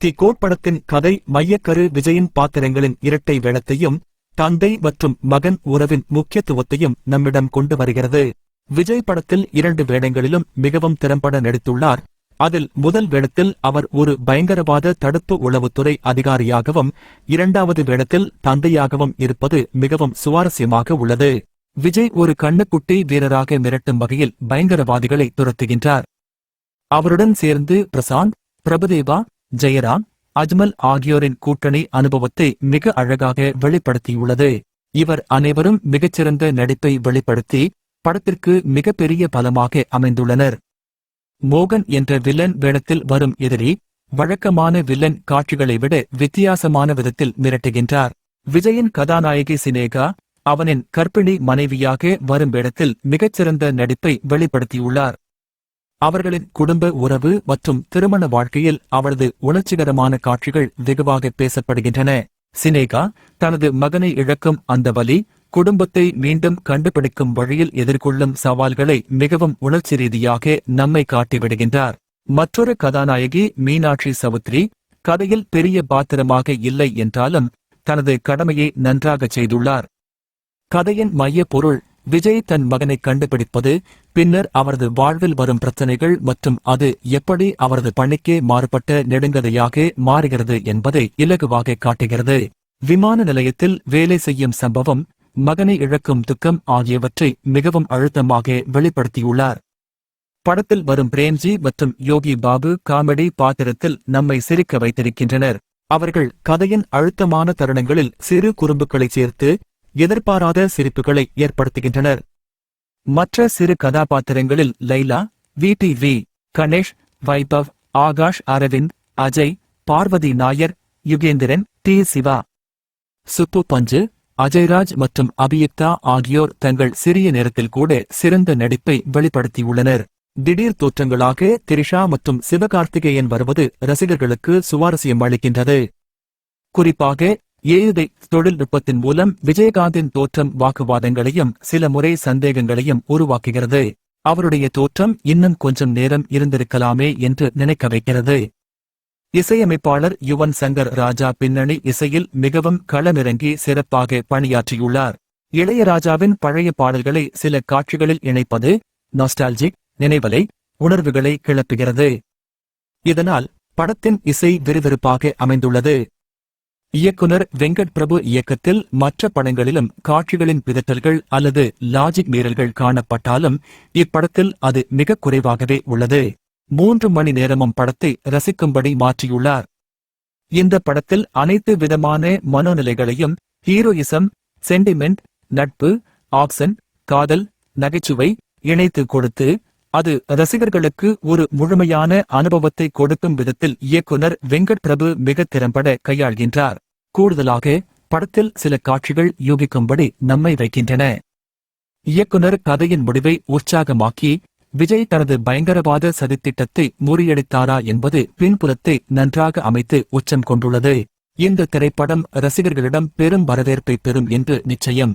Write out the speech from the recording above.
தி code படத்தின் கதை மையக்கரு விஜயின் பாத்திரங்களின் இரட்டை வேளத்தையும் தந்தை மற்றும் மகன் உறவின் முக்கியத்துவத்தையும் நம்மிடம் கொண்டு வருகிறது. விஜய் படத்தில் இரண்டு வேடங்களிலும் மிகவும் திறம்பட நடித்துள்ளார். அதில் முதல் வேடத்தில் அவர் ஒரு பயங்கரவாத தடுப்பு உளவுத்துறை அதிகாரியாகவும் இரண்டாவது வேடத்தில் தந்தையாகவும் இருப்பது மிகவும் சுவாரஸ்யமாக உள்ளது. விஜய் ஒரு கண்ணுக்குட்டி வீரராக மிரட்டும் வகையில் பயங்கரவாதிகளை துரத்துகின்றார். அவருடன் சேர்ந்து பிரசாந்த் பிரபுதேவா ஜெயராம் அஜ்மல் ஆகியோரின் கூட்டணி அனுபவத்தை மிக அழகாக வெளிப்படுத்தியுள்ளது. இவர் அனைவரும் மிகச்சிறந்த நடிப்பை வெளிப்படுத்தி படத்திற்கு மிகப்பெரிய பலமாக அமைந்துள்ளனர். மோகன் என்ற வில்லன் வேடத்தில் வரும் எதிரி வழக்கமான வில்லன் காட்சிகளை விட வித்தியாசமான விதத்தில் மிரட்டுகின்றார். விஜயின் கதாநாயகி சினேகா அவனின் கர்ப்பிணி மனைவியாக வரும் வேடத்தில் மிகச்சிறந்த நடிப்பை வெளிப்படுத்தியுள்ளார். அவர்களின் குடும்ப உறவு மற்றும் திருமண வாழ்க்கையில் அவளது உணர்ச்சிகரமான காட்சிகள் வெகுவாக பேசப்படுகின்றன. சினேகா தனது மகனை இழக்கும் அந்த வலி குடும்பத்தை மீண்டும் கண்டுபிடிக்கும் வழியில் எதிர்கொள்ளும் சவால்களை மிகவும் உணர்ச்சி ரீதியாக நம்மை காட்டிவிடுகின்றார். மற்றொரு கதாநாயகி மீனாட்சி சவுத்ரி கதையில் பெரிய பாத்திரமாக இல்லை என்றாலும் தனது கடமையை நன்றாக செய்துள்ளார். கதையின் மைய பொருள் விஜய் தன் மகனை கண்டுபிடிப்பது பின்னர் அவரது வாழ்வில் வரும் பிரச்சனைகள் மற்றும் அது எப்படி அவரது பணிக்கே மாறுபட்ட நெடுங்கதையாக மாறுகிறது என்பதை இலகுவாக காட்டுகிறது. விமான நிலையத்தில் வேலை செய்யும் சம்பவம் மகனை இழக்கும் துக்கம் ஆகியவற்றை மிகவும் அழுத்தமாக வெளிப்படுத்தியுள்ளார். படத்தில் வரும் பிரேம்ஜி மற்றும் யோகி பாபு காமெடி பாத்திரத்தில் நம்மை சிரிக்க வைத்திருக்கின்றனர். அவர்கள் கதையின் அழுத்தமான தருணங்களில் சிறு குறும்புகளை சேர்த்து எதிர்பாராத சிரிப்புகளை ஏற்படுத்துகின்றனர். மற்ற சிறு கதாபாத்திரங்களில் Laila V T V Ganesh Vaibhav Akash Aravind Ajay Parvathi Nair Yugendran T. Siva. Subbu Panchu Ajayraj மற்றும் அபியுக்தா ஆகியோர் தங்கள் சிறிய நேரத்தில் கூட சிறந்த நடிப்பை வெளிப்படுத்தியுள்ளனர். திடீர் தோற்றங்களாக திரிஷா மற்றும் சிவகார்த்திகேயன் வருவது ரசிகர்களுக்கு சுவாரஸ்யம் அளிக்கின்றது. குறிப்பாக ஏழுகை தொழில்நுட்பத்தின் மூலம் விஜயகாந்தின் தோற்றம் வாக்குவாதங்களையும் சில முறை சந்தேகங்களையும் உருவாக்குகிறது. அவருடைய தோற்றம் இன்னும் கொஞ்சம் நேரம் இருந்திருக்கலாமே என்று நினைக்க வைக்கிறது. இசையமைப்பாளர் யுவன் சங்கர் ராஜா பின்னணி இசையில் மிகவும் களமிறங்கி சிறப்பாக பணியாற்றியுள்ளார். இளையராஜாவின் பழைய பாடல்களை சில காட்சிகளில் இணைப்பது நாஸ்டால்ஜிக் நினைவலை உணர்வுகளை கிளப்புகிறது. இதனால் படத்தின் இசை விறுவிறுப்பாக அமைந்துள்ளது. இயக்குனர் வெங்கட் பிரபு இயக்கத்தில் மற்ற படங்களிலும் காட்சிகளின் பிதற்றல்கள் அல்லது லாஜிக் மீறல்கள் காணப்பட்டாலும் இப்படத்தில் அது மிக குறைவாகவே உள்ளது. மூன்று மணி நேரமும் படத்தை ரசிக்கும்படி மாற்றியுள்ளார். இந்த படத்தில் அனைத்து விதமான மனோநிலைகளையும் ஹீரோயிசம் சென்டிமெண்ட் நட்பு ஆக்சன் காதல் நகைச்சுவை இணைத்து கொடுத்து அது ரசிகர்களுக்கு ஒரு முழுமையான அனுபவத்தை கொடுக்கும் விதத்தில் இயக்குனர் வெங்கட் பிரபு மிக திறம்பட கையாள்கின்றார். கூடுதலாக படத்தில் சில காட்சிகள் யூகிக்கும்படி நம்மை வைக்கின்றன. இயக்குனர் கதையின் முடிவை உற்சாகமாக்கி விஜய் தனது பயங்கரவாத சதித்திட்டத்தை முறியடித்தாரா என்பது பின்புலத்தை நன்றாக அமைத்து உச்சம் கொண்டுள்ளது. இந்த திரைப்படம் ரசிகர்களிடம் பெரும் வரவேற்பை பெறும் என்று நிச்சயம்.